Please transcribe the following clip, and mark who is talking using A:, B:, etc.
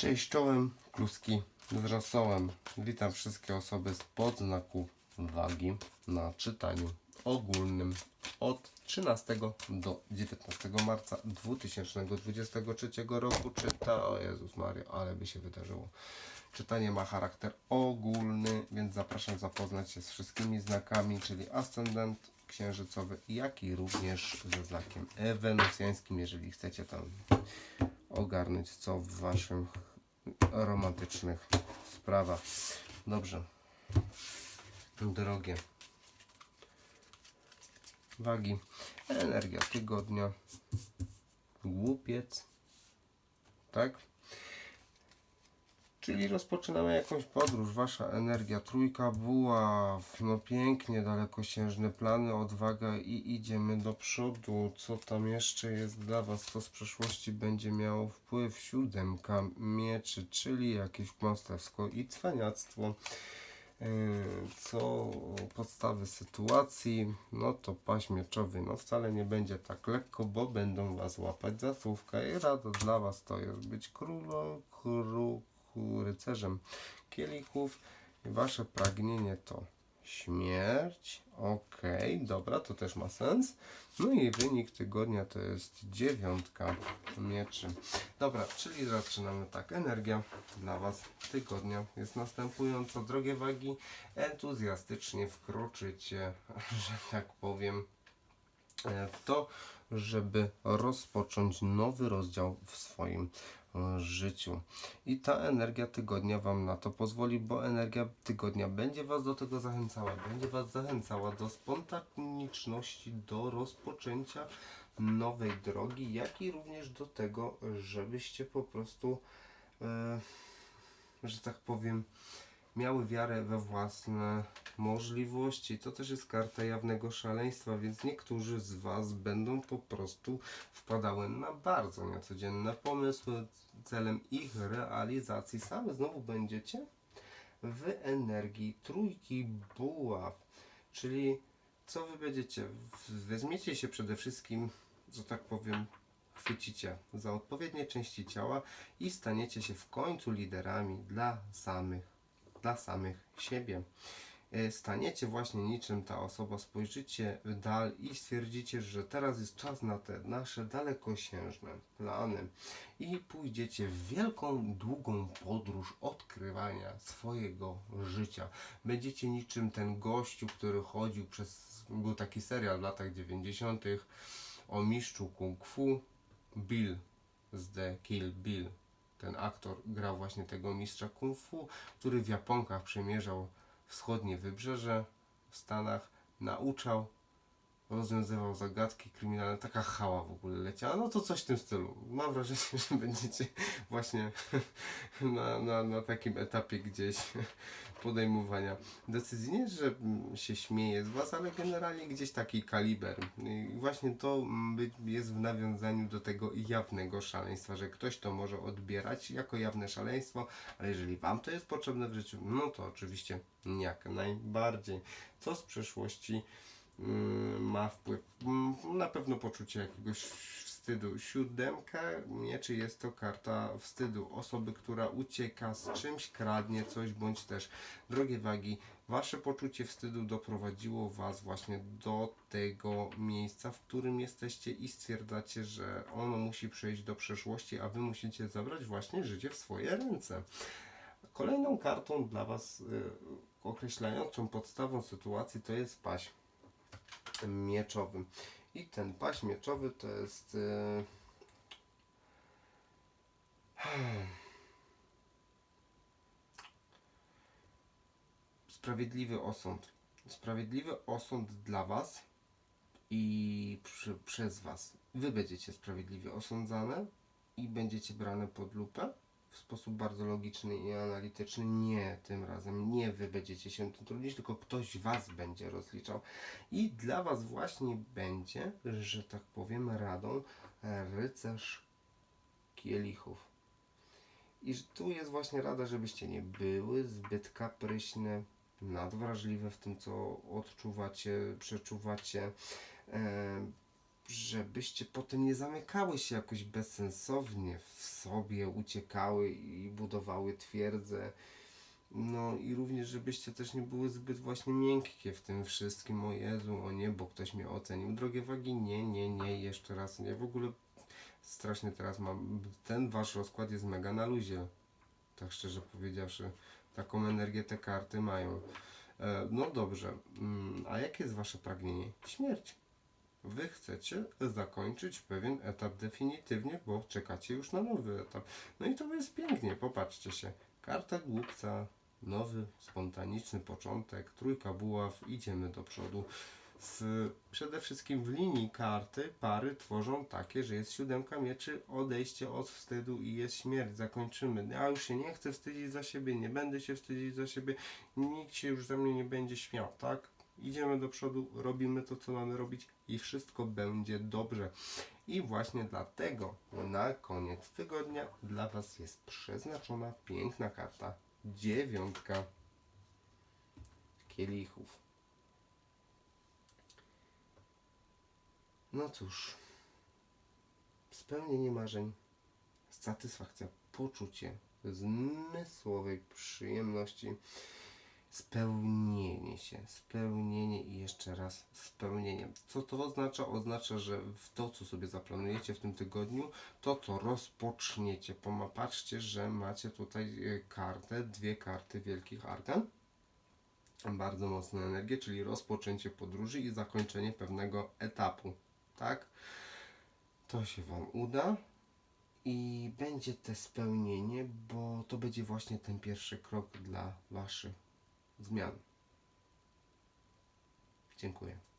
A: Cześć czołem, kluski z rosołem. Witam wszystkie osoby spod znaku wagi na czytaniu ogólnym od 13 do 19 marca 2023 roku. Czyta, o Jezus Maria, ale by się wydarzyło. Czytanie ma charakter ogólny, więc zapraszam zapoznać się z wszystkimi znakami, czyli ascendent księżycowy, jak i również ze znakiem wenusjańskim, jeżeli chcecie tam ogarnąć co w waszych romantycznych sprawach. Dobrze. Drogie. Wagi. Energia tygodnia. Głupiec. Tak? Czyli rozpoczynamy jakąś podróż. Wasza energia, trójka buław, no pięknie, dalekosiężne plany, odwaga i idziemy do przodu. Co tam jeszcze jest dla Was, co z przeszłości będzie miało wpływ? Siódemka mieczy, czyli jakieś kłamstewsko i cwaniactwo. Yy, Co podstawy sytuacji, no to paść mieczowy, no wcale nie będzie tak lekko, bo będą Was łapać za słówka i rada dla Was to jest być królą, kru, rycerzem kielichów. Wasze pragnienie to śmierć. Okej, dobra, to też ma sens. No i wynik tygodnia to jest dziewiątka mieczy. Dobra, czyli zaczynamy tak. Energia dla Was tygodnia jest następująca. Drogie wagi, entuzjastycznie wkroczycie, że tak powiem, e, w to, żeby rozpocząć nowy rozdział w swoim życiu. I ta energia tygodnia Wam na to pozwoli, bo energia tygodnia będzie Was do tego zachęcała, będzie Was zachęcała do spontaniczności, do rozpoczęcia nowej drogi, jak i również do tego, żebyście po prostu, e, że tak powiem, miały wiarę we własne możliwości. To też jest karta jawnego szaleństwa, więc niektórzy z Was będą po prostu wpadały na bardzo niecodzienne pomysły celem ich realizacji. Same znowu będziecie w energii trójki buław, czyli co Wy będziecie? W- Weźmiecie się przede wszystkim, że tak powiem, chwycicie za odpowiednie części ciała i staniecie się w końcu liderami dla samych dla samych siebie. E, Staniecie właśnie niczym ta osoba, spojrzycie w dal i stwierdzicie, że teraz jest czas na te nasze dalekosiężne plany i pójdziecie w wielką, długą podróż odkrywania swojego życia. Będziecie niczym ten gościu, który chodził przez, był taki serial w latach 90. o mistrzu kung fu, Bill z The Kill Bill ten aktor grał właśnie tego mistrza kung fu, który w Japonkach przemierzał wschodnie wybrzeże w Stanach, nauczał, rozwiązywał zagadki kryminalne, taka hała w ogóle leciała, no to coś w tym stylu. Mam wrażenie, że będziecie właśnie na, na, na takim etapie gdzieś podejmowania decyzji. Nie, że się śmieję z Was, ale generalnie gdzieś taki kaliber. I właśnie to jest w nawiązaniu do tego jawnego szaleństwa, że ktoś to może odbierać jako jawne szaleństwo, ale jeżeli Wam to jest potrzebne w życiu, no to oczywiście jak najbardziej. Co z przeszłości ma wpływ? Mm, Na pewno poczucie jakiegoś wstydu. Siódemka mieczy jest to karta wstydu. Osoby, która ucieka z czymś, kradnie coś, bądź też, drogie wagi, wasze poczucie wstydu doprowadziło was właśnie do tego miejsca, w którym jesteście i stwierdzacie, że ono musi przejść do przeszłości, a wy musicie zabrać właśnie życie w swoje ręce. Kolejną kartą dla was y, określającą podstawą sytuacji to jest paś mieczowy. I ten paś mieczowy to jest. y, Sprawiedliwy osąd. Sprawiedliwy osąd dla Was i przy, przez Was. Wy będziecie sprawiedliwie osądzane i będziecie brane pod lupę w sposób bardzo logiczny i analityczny. Nie tym razem, nie Wy będziecie się tym trudzić, tylko ktoś Was będzie rozliczał. I dla Was właśnie będzie, że tak powiem, radą rycerz kielichów. I tu jest właśnie rada, żebyście nie były zbyt kapryśne, nadwrażliwe w tym, co odczuwacie, przeczuwacie. E, żebyście potem nie zamykały się jakoś bezsensownie w sobie, uciekały i budowały twierdzę. No i również, żebyście też nie były zbyt właśnie miękkie w tym wszystkim. O Jezu, o nie, bo ktoś mnie ocenił. Drogie wagi, nie, nie, nie, jeszcze raz nie. W ogóle strasznie teraz mam. Ten wasz rozkład jest mega na luzie. Tak szczerze powiedziawszy. Taką energię te karty mają. E, no dobrze. Mm, a jakie jest wasze pragnienie? Śmierć. Wy chcecie zakończyć pewien etap definitywnie, bo czekacie już na nowy etap. No i to jest pięknie, popatrzcie się. Karta głupca, nowy, spontaniczny początek, trójka buław, idziemy do przodu. W, przede wszystkim w linii karty pary tworzą takie, że jest siódemka mieczy, odejście od wstydu i jest śmierć. Zakończymy. Ja już się nie chcę wstydzić za siebie, nie będę się wstydzić za siebie, nikt się już ze mnie nie będzie śmiał, tak? Idziemy do przodu, robimy to, co mamy robić i wszystko będzie dobrze. I właśnie dlatego na koniec tygodnia dla Was jest przeznaczona piękna karta dziewiątka kielichów. No cóż, spełnienie marzeń, satysfakcja, poczucie zmysłowej przyjemności, spełnienie się, spełnienie i jeszcze raz spełnienie. Co to oznacza? Oznacza, że w to, co sobie zaplanujecie w tym tygodniu, to, co rozpoczniecie, Poma- patrzcie, że macie tutaj e, kartę, dwie karty wielkich arkan, bardzo mocną energię, czyli rozpoczęcie podróży i zakończenie pewnego etapu, tak? To się Wam uda i będzie te spełnienie, bo to będzie właśnie ten pierwszy krok dla Waszych zmian. Dziękuję.